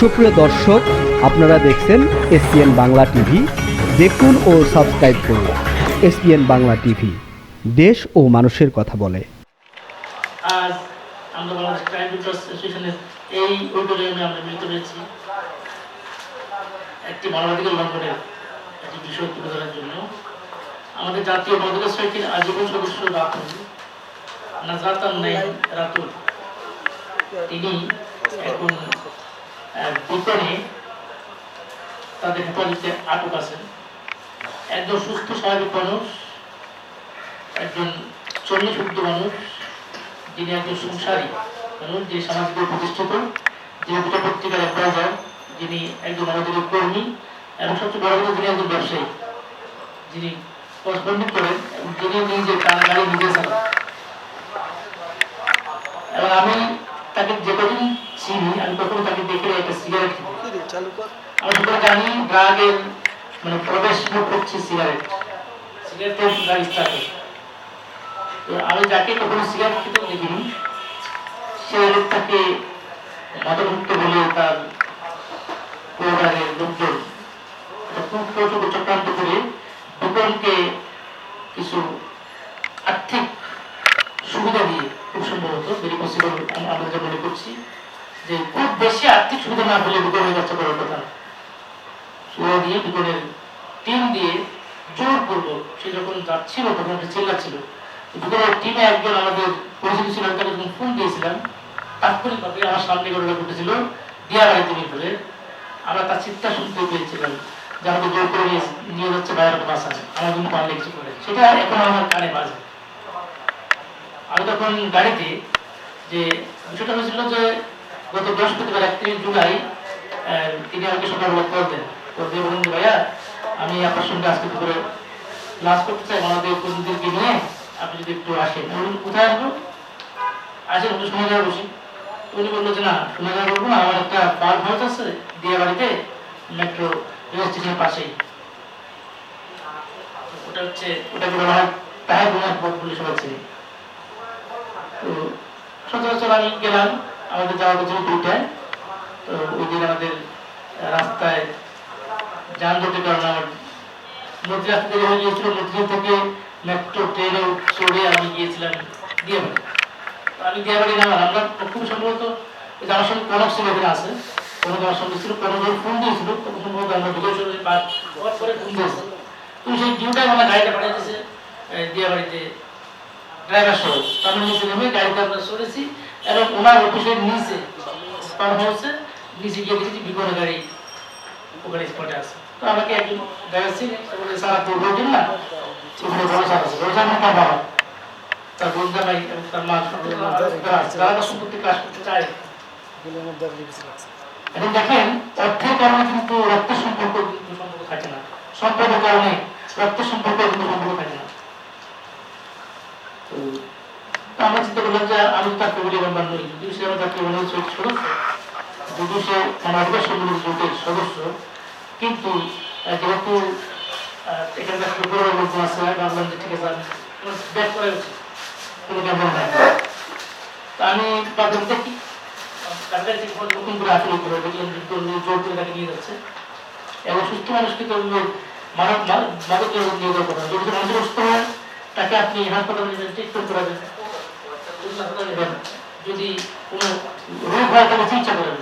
সুপ্রিয় দর্শক, আপনারা দেখছেন এসপিএন বাংলা টিভি। দেখুন ও সাবস্ক্রাইব করুন এসপিএন বাংলা টিভি। দেশ ও মানুষের কথা বলে। আজ আমরা বাংলাদেশ ক্রাইম অ্যাসোসিয়েশনের এই অডিটোরিয়ামে আমরা মিলিত হয়েছি। একটি মানবাধিকার লঙ্ঘনের একটি বিষয় তুলে ধরার জন্য। আমাদের জাতীয় মানবাধিকার আজীবন সদস্য রাতুল নাজাতান রাতুল। তিনি এখন বিপণে তাদের হেফাজতে আটক আছেন। একজন সুস্থ, স্বাভাবিক মানুষ, একজন চল্লিশ মানুষ, যিনি একজন সংসারী মানুষ যিনি সামাজিক প্রতিষ্ঠিত যিনি দুটো পত্রিকার অ্যাডভাইজার, যিনি একজন আমাদের কর্মী, এবং সবচেয়ে বড় কথা, যিনি একজন ব্যবসায়ী, যিনি কসমেটিক করেন, এবং যিনি নিজে তার গাড়ি নিজে চালান এবং আমি তাকে যে কদিন চিনি আমি কখনো তাকে দেখে একটা সিগারেট আমরা সকলে জানি ড্রাগের মানে প্রবেশ হচ্ছে সিগারেট সিগারেটের ড্রাগ স্টার্ট তো আমি যাকে কখনো সিগারেট দেখিনি সে লোকটাকে বলে তার পরিবারের লোকজন খুব কৌশল চক্রান্ত করে বিপণকে কিছু আর্থিক সুবিধা দিয়ে খুব সম্ভবত ভেরি পসিবল আমরা যা মনে করছি। যে খুব বেশি আর্থিক সুবিধা না পেলে বিপণের কাছে করার কথা। সুবিধা দিয়ে বিপণের টিম দিয়ে জোর করব। সে যখন যাচ্ছিল, তখন একটা চিল্লাচ্ছিল বিপণের টিমে একজন আমাদের পরিচিত ছিল তাকে যখন ফোন দিয়েছিলাম তাৎক্ষণিকভাবে আমার সামনে ঘটনা ঘটেছিল দিয়া বাড়িতে নিয়ে আমরা তার চিৎকার শুনতে পেয়েছিলাম যে আমাকে জোর করে নিয়ে যাচ্ছে বাইরের বাসা আমার জন্য পারলে কিছু করে সেটা এখন আমার কানে বাজে। আমি তখন গাড়িতে যে বিষয়টা হয়েছিল যে গত বৃহস্পতিবার একত্রিশ জুলাই তিনি আমাকে সকালবেলা কল দেন। কল বলুন ভাইয়া, আমি আপনার সঙ্গে আজকে দুপুরে লাঞ্চ করতে চাই, আমাদের প্রতিনিধিকে নিয়ে আপনি যদি একটু আসেন। আমি কোথায় আসব? আসেন, একটু সময় যাওয়া বসি। উনি বলল যে, না, সময় যাওয়া বলব না, আমার একটা ফার্ম হাউস আছে দিয়া বাড়িতে, মেট্রো রেল স্টেশনের পাশেই। ওটা হচ্ছে ওটাকে বলা হয় তাহের বলে সবাই চিনি। তো সচরাচর আমি গেলাম আমাদের যাওয়ার কথা ছিল দুইটায়। তো ওই দিন আমাদের রাস্তায় যানজটের কারণে আমার মধ্যে রাস্তা দেরি হয়ে গিয়েছিল। মধ্যে থেকে মেট্রো ট্রেনে চড়ে আমি গিয়েছিলাম দিয়াবাড়ি। আমি দিয়াবাড়ি নামার আমরা খুব সম্ভবত আমার সঙ্গে কনক ছিল এখানে আছে। কনক আমার সঙ্গে ছিল, কনক ফোন দিয়েছিল, তখন সম্ভবত আমরা ঢুকে চলে পার পরে ফোন দিয়েছে। তো সেই ডিউটায় আমার গাড়িটা পাঠিয়েছে দিয়াবাড়িতে ড্রাইভার সহ। তার নিচে নেমে গাড়িতে আমরা চড়েছি। এবং ওনার অফিসের নিচে পার হাউসে নিচে গিয়ে দেখেছি বিপণে গাড়ি ওখানে স্পটে আছে। তো আমাকে একজন সে বলে আপনি বলছেন না, ওখানে স্যার আছে স্যার মানে তার বাবা? তার বোন জামাই এবং তার মা, তারা তারা সম্পত্তি কাজ করতে চায়। এখন দেখেন, অর্থের কারণে কিন্তু রক্তের সম্পর্ক কিন্তু সম্পর্ক থাকে না। সম্পদের কারণে রক্তের সম্পর্ক কিন্তু সম্পর্ক থাকে না। তো আমরা চিন্তা করলাম যে আমি তার ফ্যামিলি মেম্বার নই যদিও সে আমার তাকে মনে সদস্য। যদিও সে মানবাধিকার সম্মেলনের জোটের সদস্য কিন্তু যেহেতু আহ, এখানে একটা লোকজন আছে ভাবলাম ঠিক আছে ব্যাক করা কোনো ব্যাপার নাই। আমি ভাবলাম দেখি। তাদের নতুন করে আসলে করে দেখলাম জোর করে তাকে নিয়ে যাচ্ছে। এবং সুস্থ মানুষকে তো মানব মাদক নিয়ে যাওয়া কথা যদি মানুষ সুস্থ হয় তাকে আপনি হাসপাতালে ট্রিটমেন্ট করাবেন। যদি যদি কোনো রোগ হয় তাহলে চিকিৎসা হবে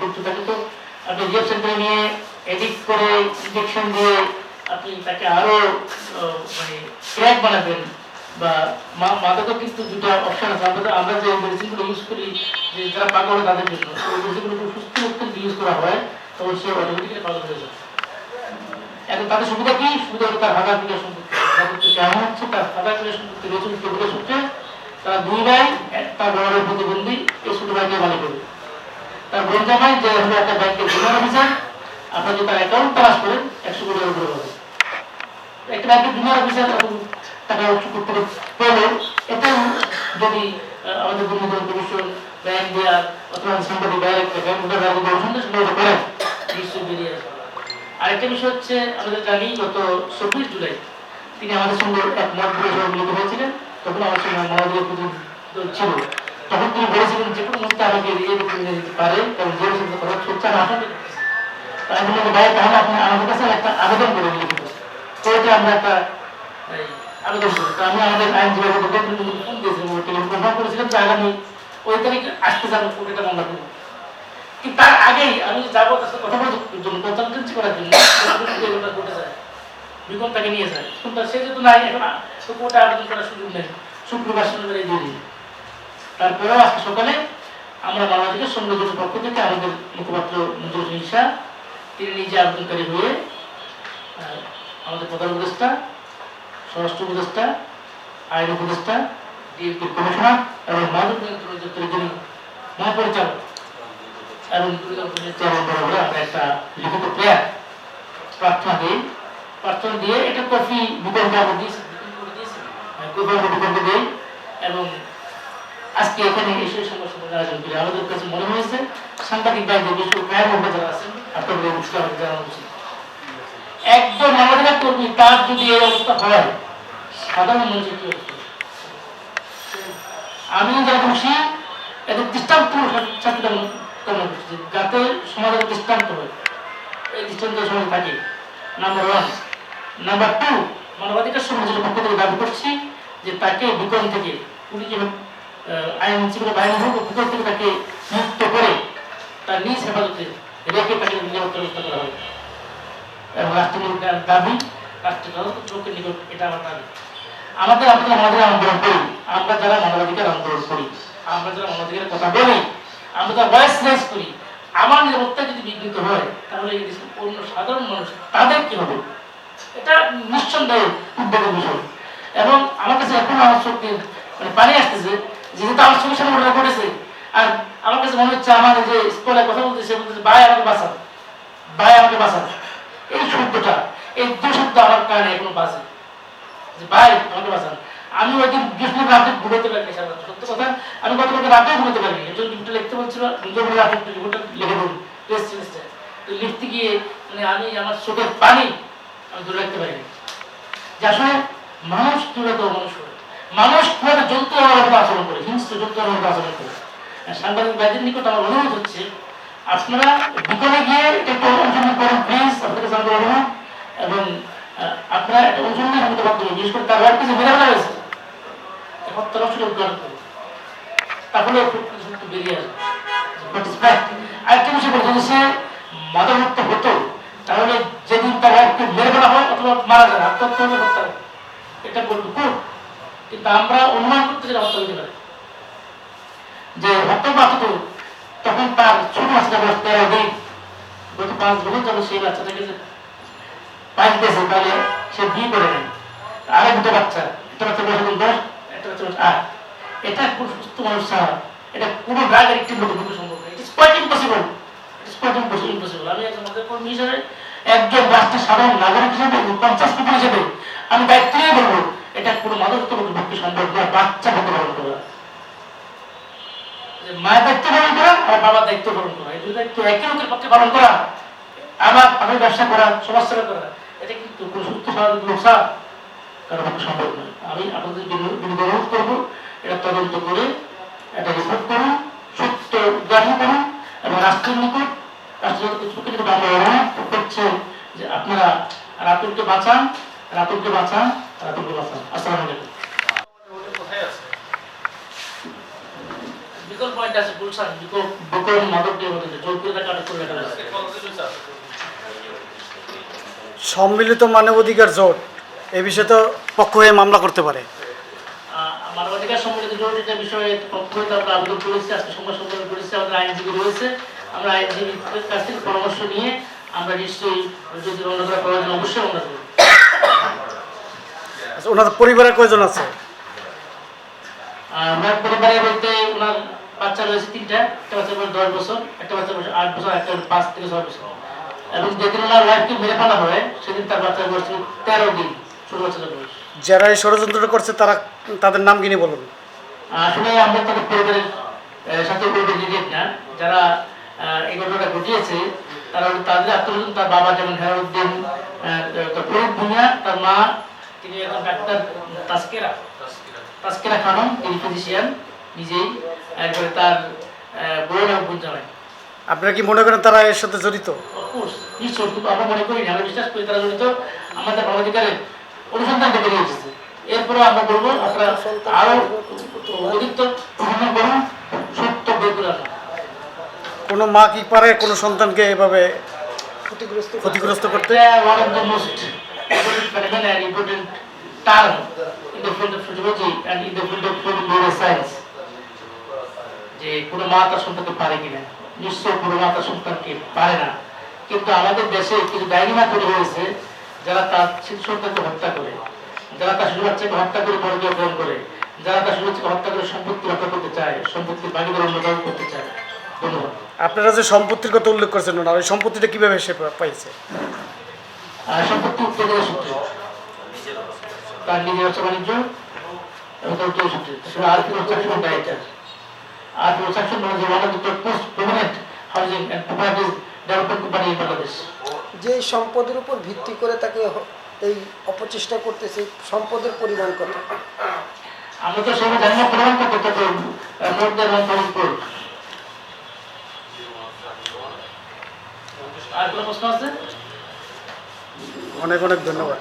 কিন্তু তাকে তো আপনি রিহাব সেন্টারে নিয়ে এডিক্ট করে ইঞ্জেকশন দিয়ে আপনি তাকে আরও মানে ক্র্যাক বানাবেন বা মা- কিন্তু দুটো অপশন আছে। আমরা আমরা যে মেডিসিনগুলো ইউজ করি, যে যারা পাগল তাদের জন্য ওই মেডিসিনগুলো সুস্থ ব্যক্তিকে ইউজ করা হয়, তখন সে অটোমেটিক্যালি পাগল হয়ে যায় এখন তাদের সুবিধা কি? সুবিধা হলো তার হাজার বিঘা সম্পত্তি যাদের কেমন হচ্ছে? তার হাজার বিঘা সম্পত্তি রয়েছে উত্তরপ্রদেশ সূত্রে তারা দুই ভাই, তার বড় ভাই প্রতিবন্ধী এই ছোট ভাইকে মালিক করবে তার বোন জামাই, যে হলো একটা ব্যাংকের জুনিয়র অফিসার আপনার যদি তার অ্যাকাউন্ট তালাশ করেন, একশো কোটি টাকার উপরে একটা ব্যাংকের জুনিয়র অফিসার টাকা উৎস করতে পেলে এটাও যদি আমাদের দুর্নীতি কমিশন, ব্যাংক দেওয়ার অথবা সাংবাদিক ব্যাংক ব্যাংক অনুসন্ধান সেগুলো করেন। নিশ্চয়ই বেরিয়ে আসবে। আরেকটা বিষয় হচ্ছে, আমাদের জানি গত চব্বিশ জুলাই তিনি আমাদের সঙ্গে এক মত করে মিলিত হয়েছিলেন তখন আমার সঙ্গে দল ছিল, তখন তিনি বলেছিলেন যে কোনো মুহূর্তে আমাকে পারে, কারণ যে কথা আমি বললাম ভাই, তাহলে আপনি আমাদের কাছে একটা আবেদন করে লিখিত তো এটা আমরা একটা আবেদন করি আমি আমাদের আইনজীবী ফোন দিয়েছিলাম করেছিলাম যে আগামী ওই তারিখ আসতে যাব কোটিটা মামলা করব। কিন্তু তার আগেই আমি যাব, তার সাথে কথা বলার জন্য করার জন্য তাকে নিয়ে যায়। সে যেহেতু নাই, এখন তো কোর্টে আবেদন করার সুযোগ নেই। শুক্রবার শনিবার এই দিন তারপরেও আজকে সকালে আমরা বাংলাদেশের সংগঠনের পক্ষ থেকে আমাদের মুখপাত্র নজরুল হিংসা তিনি নিজে আবেদনকারী হয়ে আমাদের প্রধান উপদেষ্টা, স্বরাষ্ট্র উপদেষ্টা, আইন উপদেষ্টা, ডিএমপির কমিশনার এবং মাদক নিয়ন্ত্রণ অধিদপ্তরের যিনি মহাপরিচালক এবং একটা লিখিত প্রেয়ার প্রার্থনা দিই প্রার্থনা দিয়ে এটা কফি বিতরণ আমরা দিয়েছি বিতরণ করে দিয়েছি। আজকে এখানে এসে আমাদের কাছে মনে হয়েছে, সাংবাদিক ভাইদের করে কায়ের যারা তার যদি এই অবস্থা হয়, সাধারণ মানুষের কি অবস্থা? আমি যা খুশি, এদের দৃষ্টান্ত ছাত্র কামনা করছি যাতে সমাজের দৃষ্টান্ত হয়। এই দৃষ্টান্ত সমাজে থাকে নাম্বার ওয়ান নাম্বার টু মানবাধিকার সমাজের পক্ষ থেকে দাবি করছি যে তাকে বিকরণ থেকে পুলিশ এবং আহ, আইন শৃঙ্খলা বাহিনী হোক বিকরণ থেকে তাকে মুক্ত করে তার নিজ হেফাজতে রেখে তাকে নিরাপত্তা ব্যবস্থা করা হবে এবং রাষ্ট্রীয় দাবি রাষ্ট্রীয় লোকের নিকট এটা আমার দাবি। আমাদের আপনারা মানবাধিকার আন্দোলন করি আমরা যারা মানবাধিকার আন্দোলন করি আমরা যারা মানবাধিকারের কথা বলি আমরা যারা ভয়েস রেজ করি আমার নিরাপত্তা যদি বিঘ্নিত হয় তাহলে এই দেশের অন্য সাধারণ মানুষ তাদের কি হবে? এটা নিঃসন্দেহে উদ্বেগের বিষয়। এবং আমার কাছে এখন আমার চোখে মানে পানি আসতেছে, যেহেতু আমার চোখের সামনে ঘটনা ঘটেছে, আর আমার কাছে মনে হচ্ছে আমার যে স্কুলে কথা বলতেছে বলতেছে, ভাই, আমাকে বাঁচান। ভাই, আমাকে বাঁচান। এই শব্দটা, এই দু শব্দ আমার কানে এখনও বাজে। যে, ভাই, আমাকে বাঁচান। আমি ওই দিন বৃহস্পতি রাতে পারিনি। সত্য কথা, আমি গতকালকে রাতেও লিখতে বলছিল নিজের বলে লিফটটা লিখে টেস্ট তো লিফটে গিয়ে মানে আমি আমার চোখের পানি আমি ধরে রাখতে পারিনি। যে আসলে মানুষ কীভাবে তো মানুষ করে মানুষ কীভাবে জন্তু আমার মতো আচরণ করে, হিংস্র জন্তু আমার মতো আচরণ করে সাংবাদিক ভাইদের নিকট আমার অনুরোধ হচ্ছে, আপনারা বিকালে গিয়ে একটু অনুসন্ধান করুন প্লিজ কাছে আমাদের অনুরোধ এবং আপনারা একটা অনুসন্ধান করতে পারবেন বিশেষ করে তার ওয়াইফ কিছু ফেলা হয়েছে হত্যা নষ্ট উদ্ধার করুন তাহলে বেরিয়ে আসবে is fact? বিষয় সে মাদকমুক্ত হতো, তাহলে যেদিন তার মেরে ফেলা হয় অথবা মারা যায়, আত্মহত্যা। এটা বলব। কিন্তু আমরা অনুমান করতে যেটা হত্যা হতে পারে যে হত্যা পাত্র তখন তার ছোট বাচ্চাটা বয়স তেরো দিন, গত পাঁচ বছর যাবে সেই বাচ্চাটাকে পাইতেছে, তাহলে সে বিয়ে করে নেয়। আরে দুটো বাচ্চা, একটা বাচ্চা বয়স এখন দশ, একটা বাচ্চা আট। এটা খুব সুস্থ মানুষ ছাড়া এটা কোনো ড্রাগ অ্যাডিক্টের মধ্যে ঢুকে সম্ভব না it is quite impossible it is quite impossible আমি একজন মধ্যে কর্মী হিসেবে একজন রাষ্ট্রের সাধারণ নাগরিক হিসেবে পঞ্চাশ কোটি হিসেবে আমি দায়িত্ব নিয়ে বলব, এটা কোনো মাদক পক্ষে সম্ভব নয় বাচ্চা হতে পালন করা। মায়ের দায়িত্ব পালন করা, আর বাবার দায়িত্ব পালন করা, এই দায়িত্ব একই লোকের পক্ষে পালন করা আবার আমি ব্যবসা করা করা, এটা কিন্তু কোনো সুস্থ স্বাভাবিক কারও পক্ষে সম্ভব নয় আমি আপনাদের করব, এটা তদন্ত করে এটা রিপোর্ট করুন, সত্য করুন, এবং রাষ্ট্রের নিকট রাষ্ট্রের আমরা করছে যে আপনারা রাতুলকে বাঁচান রাতুলকে বাঁচান রাতুলকে বাঁচান। আসসালামু আলাইকুম। বিকল পয়েন্ট আছে গুলশান বিকল বিকল মাদক দিয়ে বলতে জোর করে করে রাখা হয়েছে। সম্মিলিত মানবাধিকার জোট এ বিষয়ে তো পক্ষ হয়ে মামলা করতে পারে। আহ, মানবাধিকার সম্বলিত জরুরিটা বিষয়ে পক্ষ আমরা আবেদন করেছি আজকে সংবাদ সম্মেলন করেছি আমাদের আইনজীবী রয়েছে। আমরা কাছ থেকে পরামর্শ নিয়ে আমরা নিশ্চয়ই যদি করা প্রয়োজন অবশ্যই করব আচ্ছা ওনাদের পরিবারের কয়জন আছে? ওনার পরিবারে বলতে ওনার বাচ্চা রয়েছে তিনটা একটা বাচ্চা বয়স দশ বছর একটা বাচ্চা বয়স আট বছর একটা পাঁচ থেকে ছয় বছর। এবং যেদিন ওনার ওয়াইফকে মেরে ফেলা হয় সেদিন তার বাচ্চার বয়স ছিল তেরো দিন ছোট বাচ্চার বয়স। যারা এই ষড়যন্ত্রটা করছে তারা তাদের নাম কিনে বলুন। আসলে আমরা তাদের পরিবারের সাথে পরিবার রিলেট না। যারা এই ঘটনাটা ঘটিয়েছে তারা তাদের আত্মীয় তার বাবা যেমন হেরাউদ্দিন ফরিদ ভুঁইয়া তার মা তিনি একজন ডাক্তার তাস্কেরা। তাস্কেরা খানম তিনি ফিজিশিয়ান নিজেই একবারে তার বোন এবং জামাই। আপনারা কি মনে করেন তারা এর সাথে জড়িত? নিশ্চয় আমরা মনে করি আমরা বিশ্বাস করি তারা জড়িত। আমাদের মানবাধিকারের অনুসন্ধানটা বেরিয়ে এসেছে এরপরে আমরা বলব আপনারা আরও অধিকতর প্রশাসন করুন সত্য করে আনুন। কোনো মা কি পারে কোনো সন্তানকে এভাবে ক্ষতিগ্রস্ত করতে? মা তার পারে কিনা নিশ্চয় কিন্তু আমাদের দেশে কিছু হয়েছে, যারা তার সন্তানকে হত্যা করে, যারা তার হত্যা করে করে, যারা তার হত্যা করে সম্পত্তি করতে চায় অন্যতম করতে চায়। আপনারা যে সম্পত্তির কথা উল্লেখ করেছেন সম্পত্তিটা কীভাবে সে পাইছে? সম্পত্তি উত্তেজনা সূত্রে। তার নিজের ব্যবসা বাণিজ্য এবং তার উত্তেজনা সূত্রে। সেটা আর্থিক ট্রানসাকশন ডাইরেক্টর আর্থিক ট্রানসাকশন মানে যে one of the most prominent housing and properties development company in Bangladesh যে সম্পদের উপর ভিত্তি করে তাকে এই অপচেষ্টা করতেছে সম্পদের পরিমাণ কত? আমরা তো সেভাবে জানি না প্রমাণ করতে তত মোর দেন ওয়ান থাউজেন্ড ক্রোড আর কোনো প্রশ্ন আছে? অনেক অনেক ধন্যবাদ।